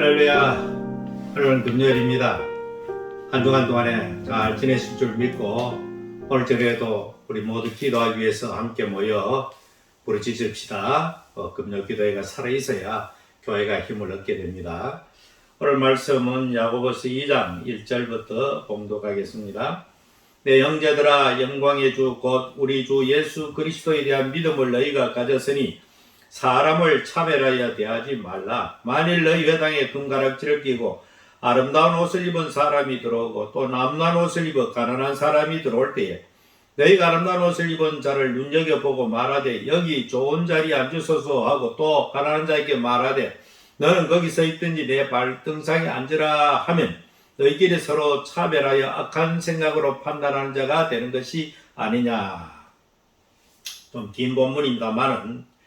할렐루야. 오늘은 금요일입니다. 한 주간 동안에 잘 지내실 줄 믿고 오늘 저녁에도 우리 모두 기도하기 위해서 함께 모여 부르짖읍시다. 어, 금요 기도회가 살아있어야 교회가 힘을 얻게 됩니다. 오늘 말씀은 야고보서 2장 1절부터 봉독하겠습니다. 내 형제들아 영광의 주 곧 우리 주 예수 그리스도에 대한 믿음을 너희가 가졌으니 사람을 차별하여 대하지 말라. 만일 너희 회당에 금가락지를 끼고 아름다운 옷을 입은 사람이 들어오고 또 남난 옷을 입어 가난한 사람이 들어올 때에 너희가 아름다운 옷을 입은 자를 눈여겨보고 말하되 여기 좋은 자리에 앉으소서 하고 또 가난한 자에게 말하되 너는 거기 서 있든지 내 발등상에 앉으라 하면 너희끼리 서로 차별하여 악한 생각으로 판단하는 자가 되는 것이 아니냐. 좀 긴 본문입니다만은 아,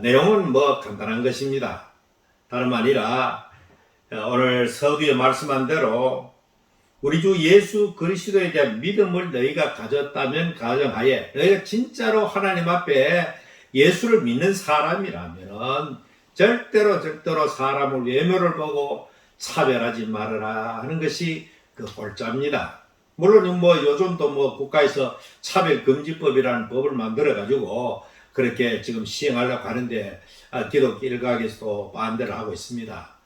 내용은 뭐 간단한 것입니다. 다름 아니라 어, 오늘 서두에 말씀한 대로 우리 주 예수 그리스도에 대한 믿음을 너희가 가졌다면 가정하에 너희가 진짜로 하나님 앞에 예수를 믿는 사람이라면 절대로 절대로 사람을 외모를 보고 차별하지 말아라 하는 것이 그 골자입니다. 물론 뭐 요즘도 뭐 국가에서 차별금지법이라는 법을 만들어 가지고 그렇게 지금 시행하려고 하는데 아, 기독교 일각에서도 반대를 하고 있습니다.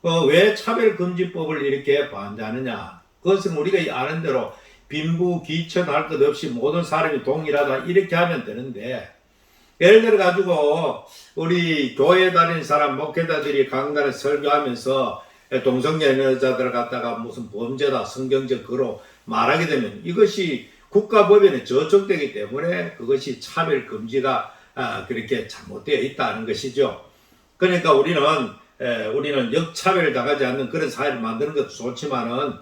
어, 왜 차별금지법을 이렇게 반대하느냐? 그것은 우리가 아는 대로 빈부귀천할 것 없이 모든 사람이 동일하다 이렇게 하면 되는데 예를 들어 가지고 우리 교회 다니는 사람 목회자들이 강단에 설교하면서 동성애자들을 갖다가 무슨 범죄다 성경적 그로 말하게 되면 이것이 국가법인에 저촉되기 때문에 그것이 차별 금지가 아, 그렇게 잘못되어 있다는 것이죠. 그러니까 우리는 에, 우리는 역차별을 당하지 않는 그런 사회를 만드는 것도 좋지만은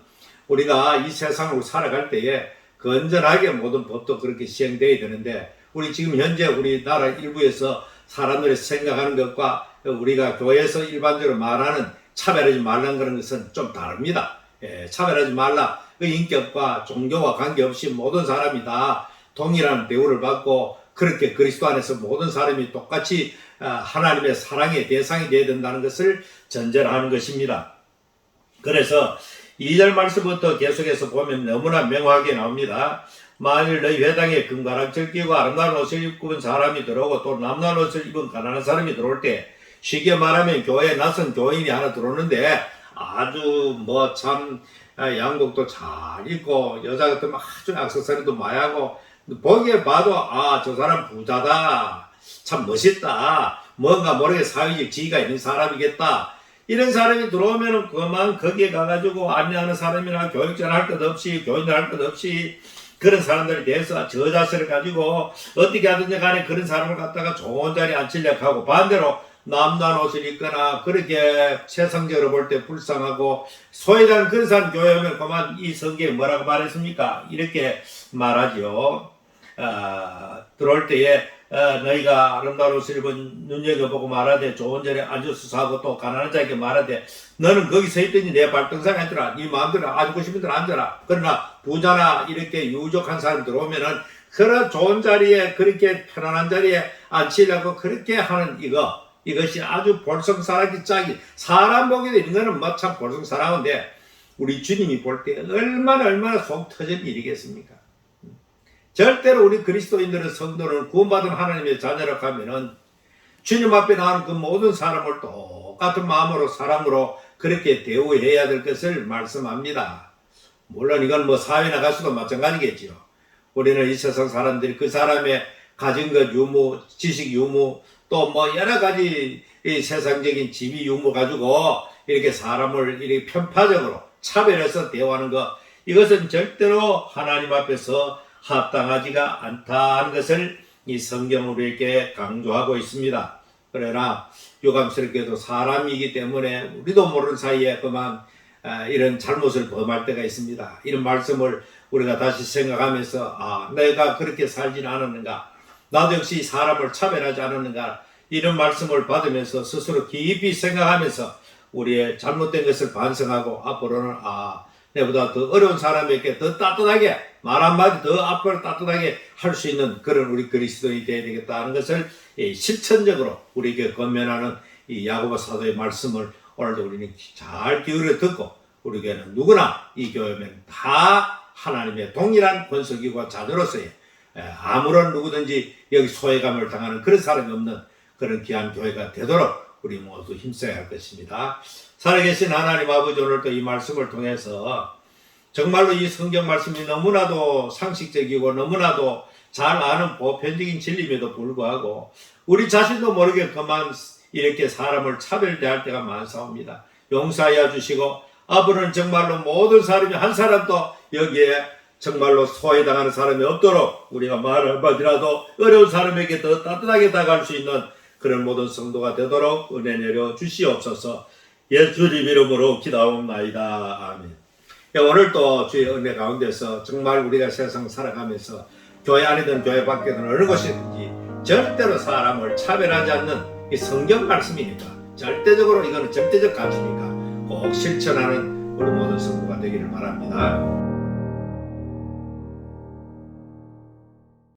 우리가 이 세상으로 살아갈 때에 건전하게 모든 법도 그렇게 시행되어야 되는데 우리 지금 현재 우리나라 일부에서 사람들이 생각하는 것과 우리가 교회에서 일반적으로 말하는 차별하지 말라는 것은 좀 다릅니다. 예, 차별하지 말라. 그 인격과 종교와 관계없이 모든 사람이 다 동일한 대우를 받고 그렇게 그리스도 안에서 모든 사람이 똑같이 아, 하나님의 사랑의 대상이 되어야 된다는 것을 전제하는 것입니다. 그래서 2절 말씀부터 계속해서 보면 너무나 명확하게 나옵니다. 만일 너희 회당에 금가락질 끼고 아름다운 옷을 입고 온 사람이 들어오고 또 남난 옷을 입은 가난한 사람이 들어올 때 쉽게 말하면 교회에 낯선 교인이 하나 들어오는데 아주 뭐 참 양복도 잘 입고 여자 같으면 아주 액세서리도 많이 하고 보기에 봐도 아 저 사람 부자다. 참 멋있다. 뭔가 모르게 사회적 지위가 있는 사람이겠다. 이런 사람이 들어오면은 그만 거기에 가가지고 안내하는 사람이나 교육전 할것 없이 교인들 할 것 없이 그런 사람들에 대해서 저 자세를 가지고 어떻게 하든지 간에 그런 사람을 갖다가 좋은 자리에 앉히려고 하고 반대로 남단 옷을 입거나 그렇게 세상적으로 볼 때 불쌍하고 소외된 그런 사람 교회 오면 그만 이 성경에 뭐라고 말했습니까? 이렇게 말하죠. 어, 들어올 때에 어, 너희가 아름다운 옷을 입은 눈여겨보고 말하되 좋은 자리에 앉아서 사고 또 가난한 자에게 말하되 너는 거기 서 있더니 내 발등상에 앉으라 네 마음대로 앉고 싶은 대로 앉아라 그러나 부자나 이렇게 유족한 사람 들어오면은 그런 좋은 자리에 그렇게 편안한 자리에 앉히려고 그렇게 하는 이거 이것이 아주 볼성사랑기 짝이 사람 보기에도 이런 거는 뭐참 볼성사랑인데 우리 주님이 볼 때 얼마나 얼마나 속 터질 일이겠습니까? 절대로 우리 그리스도인들은 성도는 구원받은 하나님의 자녀라고 하면은 주님 앞에 나오는 그 모든 사람을 똑같은 마음으로 사랑으로 그렇게 대우해야 될 것을 말씀합니다. 물론 이건 뭐 사회 나가서도 마찬가지겠지요. 우리는 이 세상 사람들이 그 사람의 가진 것 유무, 지식 유무, 또 뭐 여러 가지 이 세상적인 지위 유무 가지고 이렇게 사람을 이렇게 편파적으로 차별해서 대우하는 것 이것은 절대로 하나님 앞에서 합당하지가 않다는 것을 이 성경으로 이렇게 강조하고 있습니다. 그러나 유감스럽게도 사람이기 때문에 우리도 모르는 사이에 그만 아, 이런 잘못을 범할 때가 있습니다. 이런 말씀을 우리가 다시 생각하면서 아 내가 그렇게 살지는 않았는가 나도 역시 사람을 차별하지 않았는가 이런 말씀을 받으면서 스스로 깊이 생각하면서 우리의 잘못된 것을 반성하고 앞으로는 아 내보다 더 어려운 사람에게 더 따뜻하게 말 한마디 더 앞으로 따뜻하게 할 수 있는 그런 우리 그리스도인이 되어야 되겠다는 것을 실천적으로 우리에게 건면하는 이 야고보 사도의 말씀을 오늘도 우리는 잘 기울여 듣고 우리 교회는 누구나 이 교회면 다 하나님의 동일한 권속이고 자녀로서의 에, 아무런 누구든지 여기 소외감을 당하는 그런 사람이 없는 그런 귀한 교회가 되도록 우리 모두 힘써야 할 것입니다. 살아계신 하나님 아버지 오늘도 이 말씀을 통해서 정말로 이 성경 말씀이 너무나도 상식적이고 너무나도 잘 아는 보편적인 진리임에도 불구하고 우리 자신도 모르게 그만 이렇게 사람을 차별대할 때가 많사옵니다. 용서하여 주시고 앞으로는 정말로 모든 사람이 한 사람도 여기에 정말로 소외당하는 사람이 없도록 우리가 말 한마디라도 어려운 사람에게 더 따뜻하게 다가갈 수 있는 그런 모든 성도가 되도록 은혜 내려 주시옵소서 예수님 이름으로 기도하옵나이다. 아멘. 예, 오늘 또 주의 은혜 가운데서 정말 우리가 세상 살아가면서 교회 안이든 교회 밖이든 어느 곳이든지 절대로 사람을 차별하지 않는 이 성경 말씀이니까 절대적으로 이거는 절대적 가치니까 꼭 실천하는 우리 모든 성도가 되기를 바랍니다.